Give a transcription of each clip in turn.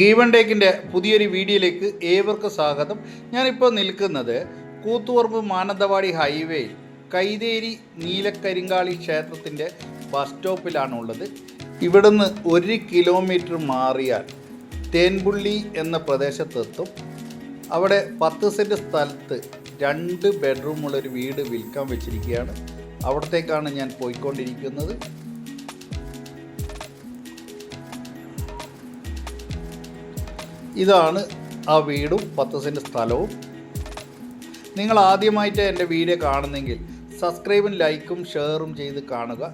Given ടേക്കിന്റെ പുതിയൊരു വീഡിയോയിലേക്ക് ഏവർക്കും സ്വാഗതം. ഞാനിപ്പോൾ നിൽക്കുന്നത് കൂത്തുപറമ്പ് മാനന്തവാടി ഹൈവേയിൽ കൈതേരി നീലക്കരിങ്കാളി ക്ഷേത്രത്തിന്റെ ബസ് സ്റ്റോപ്പിലാണുള്ളത് ഇവിടുന്ന് ഒരു കിലോമീറ്റർ മാറിയാൽ തേൻപുള്ളി എന്ന പ്രദേശത്തെത്തും. അവിടെ പത്ത് സെന്റ് സ്ഥലത്ത് രണ്ട് ബെഡ്റൂമുള്ളൊരു വീട് വിൽക്കാൻ വെച്ചിരിക്കുകയാണ്. അവിടത്തേക്കാണ് ഞാൻ പോയിക്കൊണ്ടിരിക്കുന്നത്. ഇതാണ് ആ വീടും പത്ത് സെന്റ് സ്ഥലവും. നിങ്ങൾ ആദ്യമായിട്ട് എന്റെ വീഡിയോ കാണുന്നെങ്കിൽ സബ്സ്ക്രൈബും ലൈക്കും ഷെയറും ചെയ്ത് കാണുക.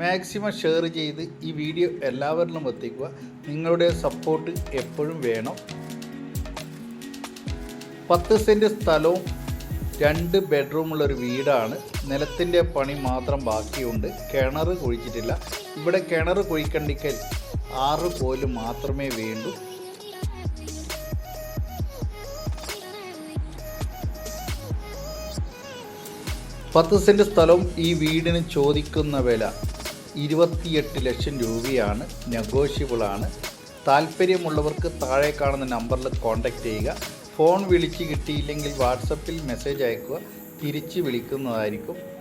മാക്സിമം ഷെയർ ചെയ്ത് ഈ വീഡിയോ എല്ലാവരിലും എത്തിക്കുക. നിങ്ങളുടെ സപ്പോർട്ട് എപ്പോഴും വേണം. പത്ത് സെന്റ് സ്ഥലവും രണ്ട് ബെഡ്റൂമുള്ളൊരു വീടാണ്. നിലത്തിന്റെ പണി മാത്രം ബാക്കിയുണ്ട്. കിണർ കുഴിച്ചിട്ടില്ല. ഇവിടെ കിണർ കുഴിക്കണ്ടിക്കൽ ആറ് കോൽ മാത്രമേ വേണ്ടൂ. പത്ത് സെന്റ് സ്ഥലവും ഈ വീടിന് ചോദിക്കുന്ന വില ഇരുപത്തിയെട്ട് ലക്ഷം രൂപയാണ്. നെഗോഷ്യബിളാണ്. താല്പര്യമുള്ളവർക്ക് താഴെ കാണുന്ന നമ്പറിൽ കോൺടാക്റ്റ് ചെയ്യുക. ഫോൺ വിളിച്ച് കിട്ടിയില്ലെങ്കിൽ വാട്സപ്പിൽ മെസ്സേജ് അയക്കുക. തിരിച്ച് വിളിക്കുന്നതായിരിക്കും.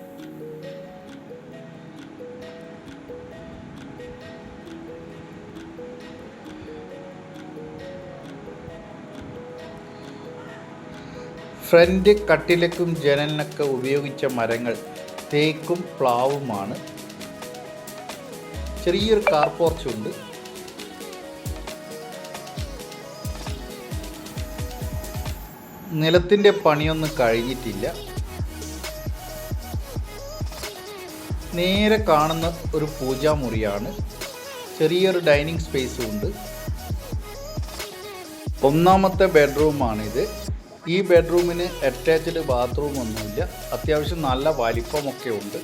ഫ്രണ്ട് കട്ടിലക്കും ജനലിനൊക്കെ ഉപയോഗിച്ച മരങ്ങൾ തേക്കും പ്ലാവുമാണ്. ചെറിയൊരു കാർ പോർച്ചുണ്ട് നിലത്തിന്റെ പണിയൊന്നും കഴിഞ്ഞിട്ടില്ല. നേരെ കാണുന്ന ഒരു പൂജാമുറിയാണ്. ചെറിയൊരു ഡൈനിങ് സ്പേസും ഉണ്ട്. ഒന്നാമത്തെ ബെഡ്റൂമാണിത് ഈ ബെഡ്റൂമിന് അറ്റാച്ച്ഡ് ബാത്റൂം ഒന്നുമില്ല. അത്യാവശ്യം നല്ല വലിപ്പമൊക്കെ ഉണ്ട്.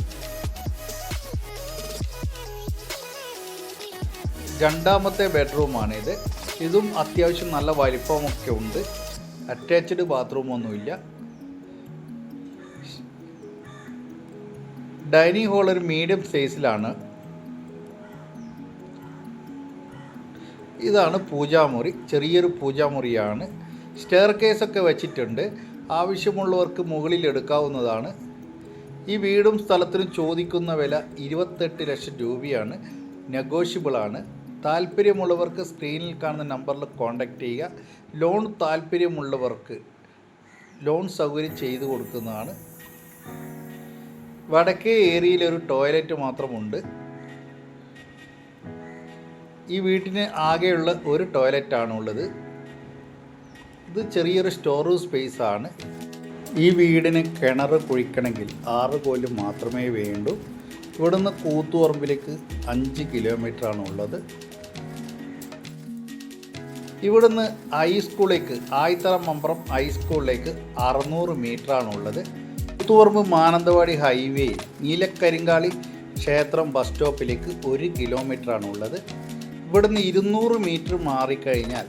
രണ്ടാമത്തെ ബെഡ്റൂമാണിത് ഇതും അത്യാവശ്യം നല്ല വലിപ്പമൊക്കെ ഉണ്ട്. അറ്റാച്ച്ഡ് ബാത്റൂം ഒന്നുമില്ല. ഡൈനിങ് ഹാൾ ഒരു മീഡിയം സൈസിലാണ്. ഇതാണ് പൂജാമുറി. ചെറിയൊരു പൂജാമുറിയാണ്. സ്റ്റെയർ കേസൊക്കെ വെച്ചിട്ടുണ്ട്. ആവശ്യമുള്ളവർക്ക് മുകളിൽ എടുക്കാവുന്നതാണ്. ഈ വീടും സ്ഥലത്തിനും ചോദിക്കുന്ന വില ഇരുപത്തെട്ട് ലക്ഷം രൂപയാണ്. നെഗോഷ്യബിളാണ്. താല്പര്യമുള്ളവർക്ക് സ്ക്രീനിൽ കാണുന്ന നമ്പറിൽ കോൺടാക്റ്റ് ചെയ്യുക. ലോൺ താല്പര്യമുള്ളവർക്ക് ലോൺ സൗകര്യം ചെയ്തു കൊടുക്കുന്നതാണ്. വടക്കേ ഏരിയയിൽ ഒരു ടോയ്ലറ്റ് മാത്രമുണ്ട്. ഈ വീട്ടിന് ആകെയുള്ള ഒരു ടോയ്ലറ്റാണ് ഉള്ളത് ഇത് ചെറിയൊരു സ്റ്റോർ റൂം സ്പേസ് ആണ്. ഈ വീടിന് കിണർ കുഴിക്കണമെങ്കിൽ ആറ് കോൽ മാത്രമേ വേണ്ടൂ. ഇവിടുന്ന് കൂത്തുപറമ്പിലേക്ക് അഞ്ച് കിലോമീറ്റർ ആണ് ഉള്ളത്. ഇവിടുന്ന് ഹൈസ്കൂളിലേക്ക് ആയിത്തറ മമ്പറം ഹൈസ്കൂളിലേക്ക് അറുന്നൂറ് ഉള്ളത്. കൂത്തുപറമ്പ് മാനന്തവാടി ഹൈവേ നീലക്കരിങ്കാളി ക്ഷേത്രം ബസ് സ്റ്റോപ്പിലേക്ക് ഒരു ഉള്ളത്. ഇവിടുന്ന് ഇരുന്നൂറ് മീറ്റർ മാറിക്കഴിഞ്ഞാൽ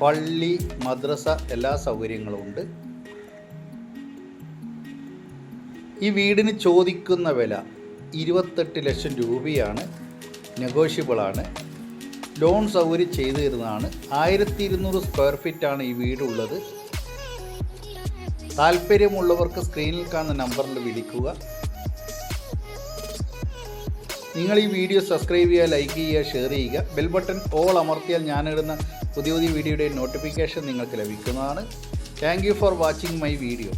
പള്ളി മദ്രസ എല്ലാ സൗകര്യങ്ങളും ഉണ്ട്. ഈ വീടിന് ചോദിക്കുന്ന വില ഇരുപത്തെട്ട് ലക്ഷം രൂപയാണ്. നെഗോഷ്യബിളാണ് ലോൺ സൗകര്യം ചെയ്തു തരുന്നതാണ്. ആയിരത്തി ഇരുന്നൂറ് സ്ക്വയർ ഫീറ്റാണ് ഈ വീടുള്ളത് താല്പര്യമുള്ളവർക്ക് സ്ക്രീനിൽ കാണുന്ന നമ്പറിൽ വിളിക്കുക. നിങ്ങൾ ഈ വീഡിയോ സബ്സ്ക്രൈബ് ചെയ്യുക ലൈക്ക് ചെയ്യുക ഷെയർ ചെയ്യുക ബെൽ ബട്ടൺ ഓൾ അമർത്തിയാൽ ഞാനിടുന്ന പുതിയ പുതിയ വീഡിയോയുടെ നോട്ടിഫിക്കേഷൻ നിങ്ങൾക്ക് ലഭിക്കുന്നതാണ്. Thank for watching my video